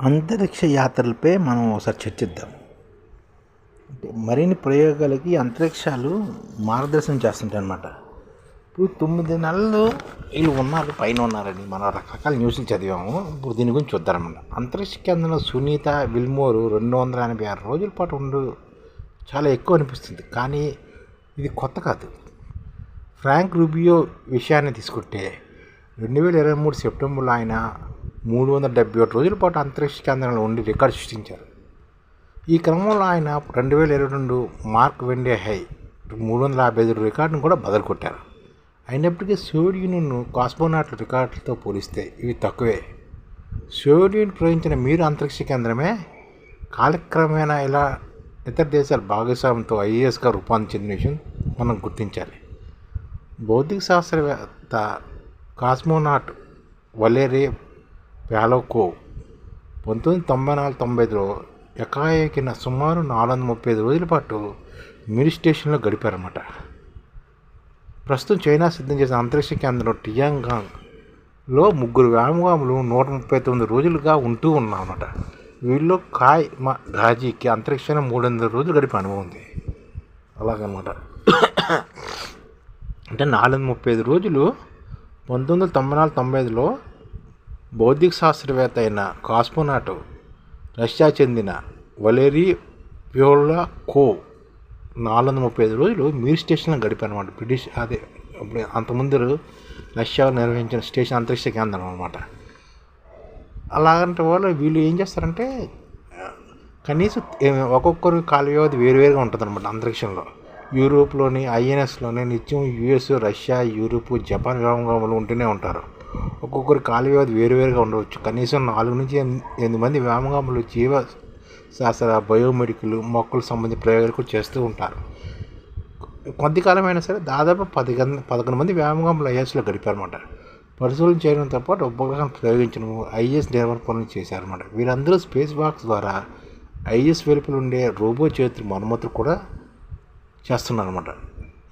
అంతరిక్ష యాత్రలపై మనం ఒకసారి చర్చిద్దాం. అంటే మరిన్ని ప్రయోగాలకి అంతరిక్షాలు మార్గదర్శనం చేస్తుంటాయి అనమాట ఇప్పుడు తొమ్మిది నెలలు వీళ్ళు ఉన్నారు పైన ఉన్నారని మనం రకరకాల న్యూస్లు చదివాము. ఇప్పుడు దీని గురించి చూద్దామన్నమాట. అంతరిక్ష కేంద్రంలో సునీత విల్మోరు రెండు వందల ఎనభై ఆరు రోజుల పాటు ఉండు చాలా ఎక్కువ అనిపిస్తుంది. కానీ ఇది కొత్త కాదు. ఫ్రాంక్ రూబియో విషయాన్ని తీసుకుంటే రెండు వేల ఇరవై మూడు సెప్టెంబర్లో ఆయన మూడు వందల డెబ్బై ఒకటి రోజుల పాటు అంతరిక్ష కేంద్రంలో ఉండి రికార్డు సృష్టించారు. ఈ క్రమంలో ఆయన రెండు వేల ఇరవై రెండు మార్క్ వెండే హై మూడు వందల యాభై ఐదు రికార్డును కూడా బదులు కొట్టారు అయినప్పటికీ సోవియట్ యూనియన్ కాస్మోనాట్ల రికార్డులతో పోలిస్తే ఇవి తక్కువే. సోవియట్ యూనియన్ ప్రవహించిన మీరు అంతరిక్ష కేంద్రమే. కాలక్రమేణా ఇలా ఇతర దేశాల భాగస్వామ్యంతో ఐఏఎస్గా రూపాంతరం చెందిన విషయం మనం గుర్తించాలి. భౌతిక శాస్త్రవేత్త కాస్మోనాట్ వలేరే ప్యాలోకో పంతొమ్మిది తొంభై నాలుగు తొంభై ఐదులో ఎకాఏకిన సుమారు నాలుగు వందల ముప్పై ఐదు రోజుల పాటు మిరి స్టేషన్లో గడిపారన్నమాట. ప్రస్తుతం చైనా సిద్ధం చేసిన అంతరిక్ష కేంద్రం టియాంగాంగ్లో ముగ్గురు వ్యామగాములు నూట ముప్పై తొమ్మిది రోజులుగా ఉంటూ ఉన్నామన్నమాట వీళ్ళు కాయ్ మా గాజీకి అంతరిక్షంలో మూడు వందల రోజులు గడిపే అనుభవం ఉంది. అలాగనమాట. అంటే నాలుగు వందల ముప్పై ఐదు రోజులు పంతొమ్మిది వందల తొంభై నాలుగు తొంభై ఐదులో బౌద్ధిక శాస్త్రవేత్త అయిన కాస్మోనాట్ రష్యా చెందిన వలేరీ ప్యోలా కో నాలుగు వందల ముప్పై ఐదు రోజులు మీర్ స్టేషన్లో గడిపారనమాట బ్రిటిష్ అదే అప్పుడు అంతకుముందు రష్యా నిర్వహించిన స్టేషన్ అంతరిక్ష కేంద్రం అనమాట అలాగంటే వాళ్ళు వీళ్ళు ఏం చేస్తారంటే కనీసం ఒక్కొక్కరు కాల వ్యవధి వేరువేరుగా ఉంటుంది అనమాట అంతరిక్షంలో. యూరోప్లోని ఐఎన్ఎస్లోని నిత్యం యుఎస్ రష్యా యూరోప్ జపాన్ విభాగంలో ఉంటూనే ఉంటారు. ఒక్కొక్కరి కాల వ్యవధి వేరువేరుగా ఉండవచ్చు. కనీసం నాలుగు నుంచి ఎనిమిది ఎనిమిది మంది వ్యామగాములు జీవ శాస్త్ర బయోమెడికల్ మొక్కలకు సంబంధించిన ప్రయోగాలు కూడా చేస్తూ ఉంటారు. కొద్ది కాలమైనా సరే దాదాపు పది పదకొండు మంది వ్యామగాములు ఐఎస్లో గడిపారన్నమాట. పరిశోధన చేయడంతో పాటు ఉపగ్రహం ప్రయోగించడం ఐఎస్ నిర్మాణ పనులు చేశారన్నమాట. వీరందరూ స్పేస్ బాక్స్ ద్వారా ఐఎస్ వెలుపల ఉండే రోబో చేతులు మరమ్మతులు కూడా చేస్తున్నారన్నమాట.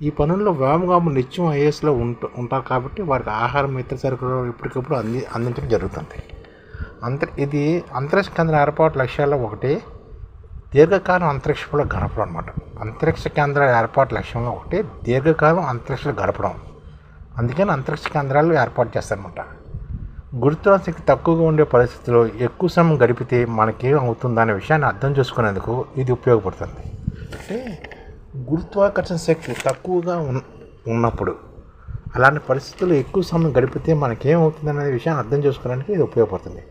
ఈ పనుల్లో వ్యాయామగాములు నిత్యం ఐఏఎస్లో ఉంట ఉంటారు కాబట్టి వారికి ఆహారం ఇతర సరుకులు ఎప్పటికప్పుడు అంది అందించడం జరుగుతుంది. అంతర్ ఇది అంతరిక్ష కేంద్ర ఏర్పాటు లక్ష్యాల్లో ఒకటి దీర్ఘకాలం అంతరిక్షంలో గడపడం అనమాట అంతరిక్ష కేంద్ర ఏర్పాటు లక్ష్యంలో ఒకటి దీర్ఘకాలం అంతరిక్షంలో గడపడం. అందుకని అంతరిక్ష కేంద్రాలు ఏర్పాటు చేస్తారనమాట గురుత్వాశక్తి తక్కువగా ఉండే పరిస్థితుల్లో ఎక్కువ సమయం గడిపితే మనకేం అవుతుందనే విషయాన్ని అర్థం చేసుకునేందుకు ఇది ఉపయోగపడుతుంది. అంటే గురుత్వాకర్షణ శక్తి తక్కువగా ఉన్ ఉన్నప్పుడు అలాంటి పరిస్థితుల్లో ఎక్కువ సమయం గడిపితే మనకేమవుతుంది అనే విషయాన్ని అర్థం చేసుకోవడానికి ఇది ఉపయోగపడుతుంది.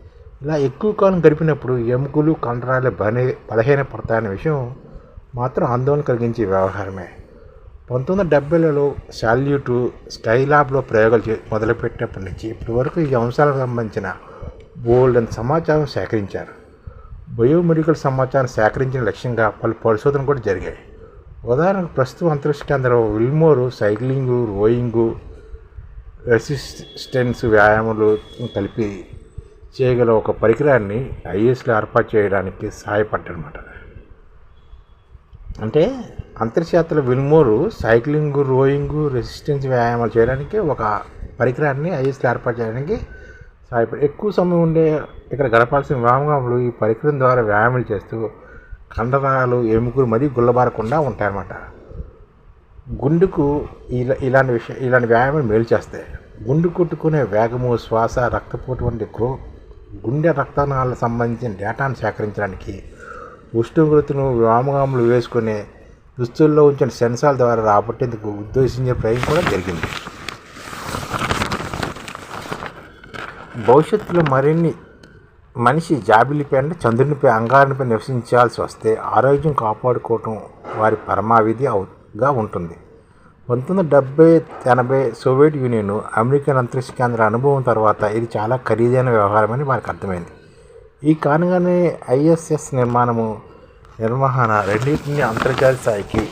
ఇలా ఎక్కువ కాలం గడిపినప్పుడు ఎముకలు కండరాలు బలహీ బలహీన పడతాయనే విషయం మాత్రం ఆందోళన కలిగించే వ్యవహారమే. పంతొమ్మిది వందల డెబ్బైలలో శాల్యూటు స్కైలాబ్లో ప్రయోగాలు చే మొదలుపెట్టినప్పటి నుంచి ఇప్పటి వరకు ఈ అంశాలకు సంబంధించిన బోల్డ్ అంత సమాచారం సేకరించారు. బయోమెడికల్ సమాచారం సేకరించిన లక్ష్యంగా పలు పరిశోధనలు కూడా జరిగాయి. ఉదాహరణకు ప్రస్తుతం అంతరిక్ష కేంద్రం విల్మోరు సైక్లింగు రోయింగు రెసిస్టెన్స్ వ్యాయామాలు కలిపి చేయగల ఒక పరికరాన్ని ఐఎస్లో ఏర్పాటు చేయడానికి సహాయపడ్డనమాట అంటే అంతర్జాతీయ విల్మోరు సైక్లింగ్ రోయింగ్ రెసిస్టెన్స్ వ్యాయామాలు చేయడానికి ఒక పరికరాన్ని ఐఎస్లో ఏర్పాటు చేయడానికి సహాయపడి ఎక్కువ సమయం ఉండే ఇక్కడ గడపాల్సిన వ్యాయామాలు ఈ పరికరం ద్వారా వ్యాయామాలు చేస్తూ కండరాలు ఎముకలు మరీ గుల్లబారకుండా ఉంటాయన్నమాట. గుండెకు ఇలా ఇలాంటి విషయం ఇలాంటి వ్యాయామం మేలు చేస్తాయి. గుండె కొట్టుకునే వేగము శ్వాస రక్తపోటు వంటి గ్రో గుండె రక్తనాళాలకు సంబంధించిన డేటాను సేకరించడానికి ఉష్ణోగ్రతను వ్యామగాములు వేసుకునే దుస్తుల్లో ఉంచిన సెన్సార్ ద్వారా రాబట్టేందుకు ఉద్దేశించే ప్రయత్నం కూడా జరిగింది. భవిష్యత్తులో మరిన్ని మనిషి జాబిలిపై అంటే చంద్రునిపై అంగారనిపై నివసించాల్సి వస్తే ఆరోగ్యం కాపాడుకోవటం వారి పరమావిధి అవుగా ఉంటుంది. పంతొమ్మిది డెబ్బై ఎనభై సోవియట్ యూనియన్ అమెరికన్ అంతరిక్ష కేంద్ర అనుభవం తర్వాత ఇది చాలా ఖరీదైన వ్యవహారమని వారికి అర్థమైంది. ఈ కారణంగానే ఐఎస్ఎస్ నిర్మాణము నిర్వహణ రెండింటిని అంతర్జాతీయ స్థాయికి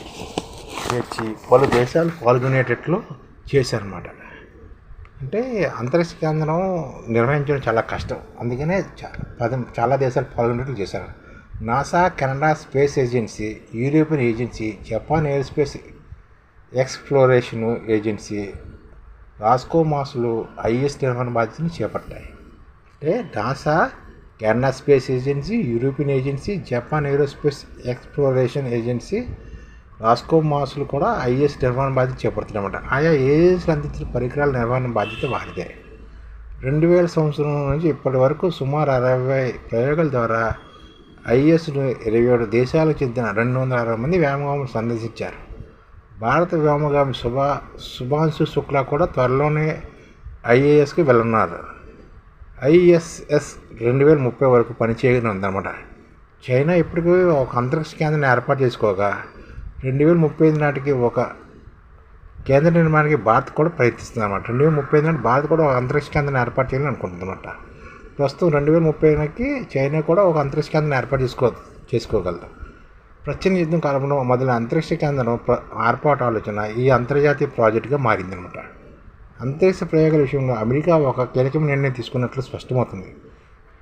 చేర్చి పలు దేశాలు పాల్గొనేటట్లు చేశారన్నమాట. అంటే అంతరిక్ష కేంద్రం నిర్వహించడం చాలా కష్టం. అందుకనే పది చాలా దేశాలు పాల్గొనేట్లు చేశారు. NASA Canada space agency European agency Japan air space exploration agency రాస్కోమాస్లు IS నిర్వహణ బాధ్యతను చేపట్టాయి. అంటే NASA Canada space agency European agency Japan aerospace exploration agency రాస్కో మాసులు కూడా ఐఏఎస్ నిర్వహణ బాధ్యత చేపడుతున్నమాట ఆయా ఏఎస్లు అందించిన పరికరాల నిర్వహణ బాధ్యత వారిదే. రెండు వేల సంవత్సరం నుంచి ఇప్పటి వరకు సుమారు అరవై ప్రయోగాల ద్వారా ఐఏఎస్ను ఇరవై ఏడు దేశాలకు చెందిన రెండు వందల అరవై మంది వ్యోమగాములు సందర్శించారు. భారత వ్యోమగామి శుభా శుభాంశు శుక్లా కూడా త్వరలోనే ఐఏఎస్కి వెళ్ళనున్నారు. ఐఎస్ఎస్ రెండు వేల ముప్పై వరకు పనిచేయనుందన్నమాట. చైనా ఇప్పటికీ ఒక అంతరిక్ష కేంద్రాన్ని ఏర్పాటు చేసుకోగా రెండు వేల ముప్పై ఐదు నాటికి ఒక కేంద్ర నిర్మాణానికి భారత్ కూడా ప్రయత్నిస్తుంది అనమాట రెండు వేల ముప్పై ఐదు నాటి భారత్ కూడా ఒక అంతరిక్ష కేంద్రాన్ని ఏర్పాటు చేయాలని అనుకుంటుంది అనమాట ప్రస్తుతం రెండు వేల ముప్పై ఐదుకి చైనా కూడా ఒక అంతరిక్ష కేంద్రాన్ని ఏర్పాటు చేసుకో చేసుకోగలదు. ప్రచ్ఛన్న యుద్ధం కాలంలో మొదలైన అంతరిక్ష కేంద్రం ఏర్పాటు ఆలోచన ఈ అంతర్జాతీయ ప్రాజెక్టుగా మారిందనమాట అంతరిక్ష ప్రయోగాల విషయంలో అమెరికా ఒక కీలకమైన నిర్ణయం తీసుకున్నట్లు స్పష్టమవుతుంది.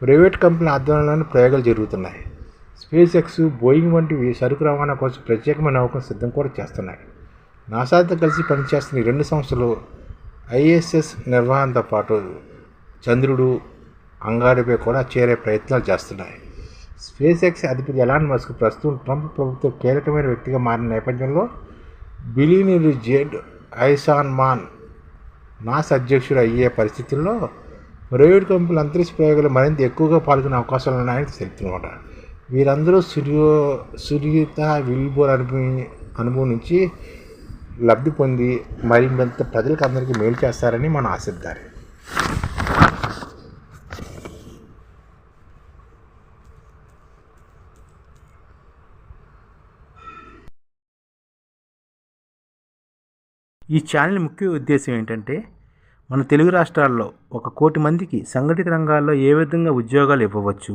ప్రైవేట్ కంపెనీల ఆధ్వర్యంలోనే ప్రయోగాలు జరుగుతున్నాయి. స్పేస్ ఎక్స్ బోయింగ్ వంటివి సరుకు రవాణా కోసం ప్రత్యేకమైన నౌకను సిద్ధం కూడా చేస్తున్నాయి. నాసాతో కలిసి పనిచేస్తున్న ఈ రెండు సంస్థలు ఐఎస్ఎస్ నిర్వహణతో పాటు చంద్రుడు అంగాడిపై కూడా చేరే ప్రయత్నాలు చేస్తున్నాయి. స్పేస్ ఎక్స్ అధిపతి ఎలాన్ మస్క్ ప్రస్తుతం ట్రంప్ ప్రభుత్వం కీలకమైన వ్యక్తిగా మారిన నేపథ్యంలో billionaire Jared Isaacman NASA అధ్యక్షుడు అయ్యే పరిస్థితుల్లో ప్రైవేట్ కంపెనీలు అంతరిక్ష ప్రయోగాలు మరింత ఎక్కువగా పాల్గొనే అవకాశాలు ఉన్నాయని తెలుపుతున్నమాట వీరందరూ సుర్యో సుర్యుత విల్బోర్ అనుభవం అనుభవం నుంచి లబ్ధి పొంది మరింత ప్రజలకు అందరికీ మేలు చేస్తారని మనం ఆశిద్దారు ఈ ఛానల్ ముఖ్య ఉద్దేశం ఏంటంటే మన తెలుగు రాష్ట్రాల్లో ఒక కోటి మందికి సంఘటిత రంగాల్లో ఏ విధంగా ఉద్యోగాలు ఇవ్వవచ్చు